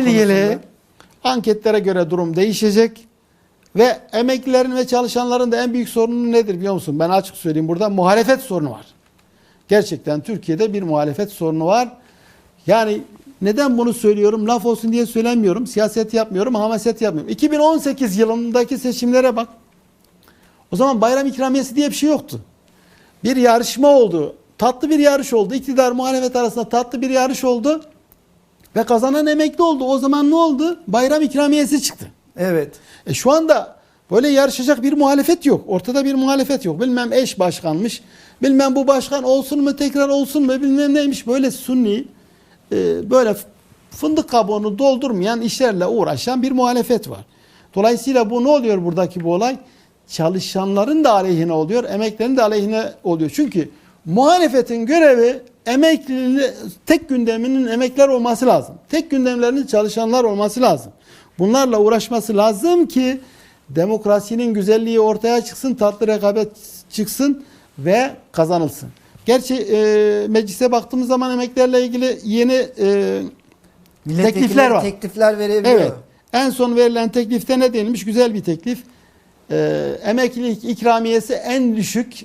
ilgili anketlere göre durum değişecek. Ve emeklilerin ve çalışanların da en büyük sorunu nedir biliyor musun? Ben açık söyleyeyim burada muhalefet sorunu var. Gerçekten Türkiye'de bir muhalefet sorunu var. Yani neden bunu söylüyorum? Laf olsun diye söylemiyorum. Siyaset yapmıyorum, hamaset yapmıyorum. 2018 yılındaki seçimlere bak. O zaman bayram ikramiyesi diye bir şey yoktu. Bir yarışma oldu. Tatlı bir yarış oldu. İktidar muhalefet arasında tatlı bir yarış oldu. Ve kazanan emekli oldu. O zaman ne oldu? Bayram ikramiyesi çıktı. Evet. E şu anda böyle yarışacak bir muhalefet yok. Ortada bir muhalefet yok. Bilmem eş başkanmış. Bilmem bu başkan olsun mu tekrar olsun mu bilmem neymiş. Böyle sunni e, böyle fındık kabuğunu doldurmayan işlerle uğraşan bir muhalefet var. Dolayısıyla bu ne oluyor buradaki bu olay? Çalışanların da aleyhine oluyor, emeklerin de aleyhine oluyor. Çünkü muhalefetin görevi emekli tek gündeminin emekler olması lazım. Tek gündemlerinin çalışanlar olması lazım. Bunlarla uğraşması lazım ki demokrasinin güzelliği ortaya çıksın, tatlı rekabet çıksın ve kazanılsın. Gerçi e, meclise baktığımız zaman emeklerle ilgili yeni e, teklifler var. Teklifler verebiliyor. Evet. En son verilen teklifte ne denilmiş? Güzel bir teklif. Ee, emeklilik ikramiyesi en düşük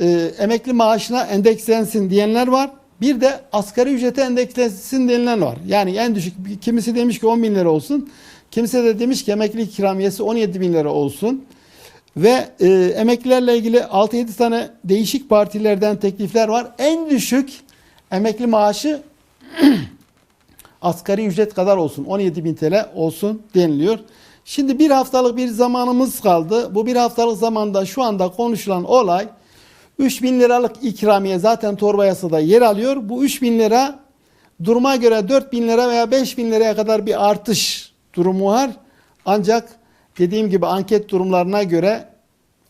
e, emekli maaşına endekslensin diyenler var. Bir de asgari ücrete endekslensin denilen var. Yani en düşük kimisi demiş ki 10 bin lira olsun. Kimse de demiş ki emeklilik ikramiyesi 17 bin lira olsun. Ve e, emeklilerle ilgili 6-7 tane değişik partilerden teklifler var. En düşük emekli maaşı asgari ücret kadar olsun 17 bin TL olsun deniliyor. Şimdi bir haftalık bir zamanımız kaldı. Bu bir haftalık zamanda şu anda konuşulan olay 3 bin liralık ikramiye zaten torba yasada yer alıyor. Bu 3 bin lira duruma göre 4 bin lira veya 5 bin liraya kadar bir artış durumu var. Ancak dediğim gibi anket durumlarına göre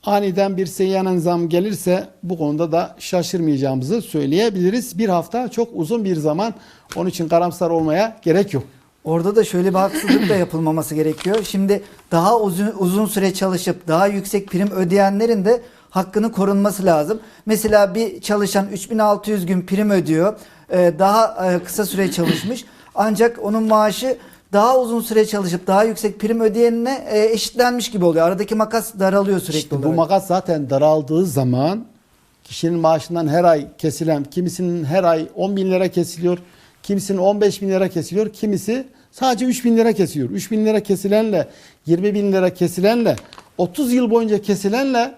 aniden bir seyyanen zam gelirse bu konuda da şaşırmayacağımızı söyleyebiliriz. Bir hafta çok uzun bir zaman. Onun için karamsar olmaya gerek yok. Orada da şöyle bir haksızlık da yapılmaması gerekiyor. Şimdi daha uzun, uzun süre çalışıp daha yüksek prim ödeyenlerin de hakkının korunması lazım. Mesela bir çalışan 3600 gün prim ödüyor. Ee, daha e, kısa süre çalışmış. Ancak onun maaşı daha uzun süre çalışıp daha yüksek prim ödeyenine e, eşitlenmiş gibi oluyor. Aradaki makas daralıyor sürekli İşte bu olarak. makas zaten daraldığı zaman kişinin maaşından her ay kesilen, kimisinin her ay 10 bin lira kesiliyor, kimisinin 15 bin lira kesiliyor, kimisi sadece 3 bin lira kesiyor. 3 bin lira kesilenle, 20 bin lira kesilenle, 30 yıl boyunca kesilenle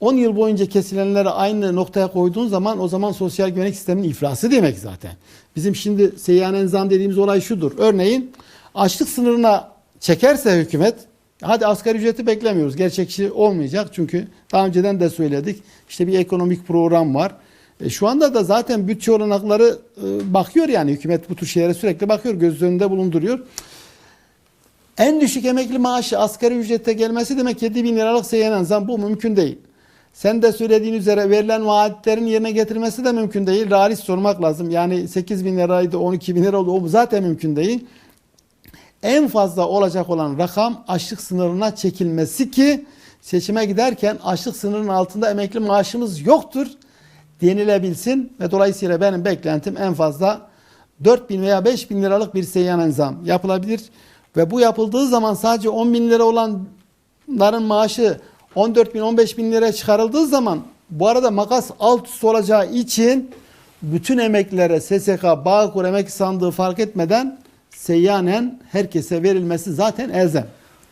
10 yıl boyunca kesilenleri aynı noktaya koyduğun zaman o zaman sosyal güvenlik sisteminin iflası demek zaten. Bizim şimdi seyyanen zam dediğimiz olay şudur. Örneğin açlık sınırına çekerse hükümet hadi asgari ücreti beklemiyoruz. Gerçekçi olmayacak çünkü daha önceden de söyledik. İşte bir ekonomik program var. E, şu anda da zaten bütçe olanakları e, bakıyor yani hükümet bu tür şeylere sürekli bakıyor. Göz önünde bulunduruyor. En düşük emekli maaşı asgari ücrete gelmesi demek 7 bin liralık seyyanen zam bu mümkün değil. Sen de söylediğin üzere verilen vaatlerin yerine getirilmesi de mümkün değil. Realist sormak lazım. Yani 8 bin liraydı 12 bin lira oldu o zaten mümkün değil. En fazla olacak olan rakam açlık sınırına çekilmesi ki seçime giderken açlık sınırının altında emekli maaşımız yoktur denilebilsin ve dolayısıyla benim beklentim en fazla 4 bin veya 5 bin liralık bir seyyanen zam yapılabilir. Ve bu yapıldığı zaman sadece 10 bin lira olanların maaşı 14 bin 15 bin liraya çıkarıldığı zaman bu arada makas alt üst olacağı için bütün emeklilere SSK, Bağkur emekli sandığı fark etmeden seyyanen herkese verilmesi zaten elzem.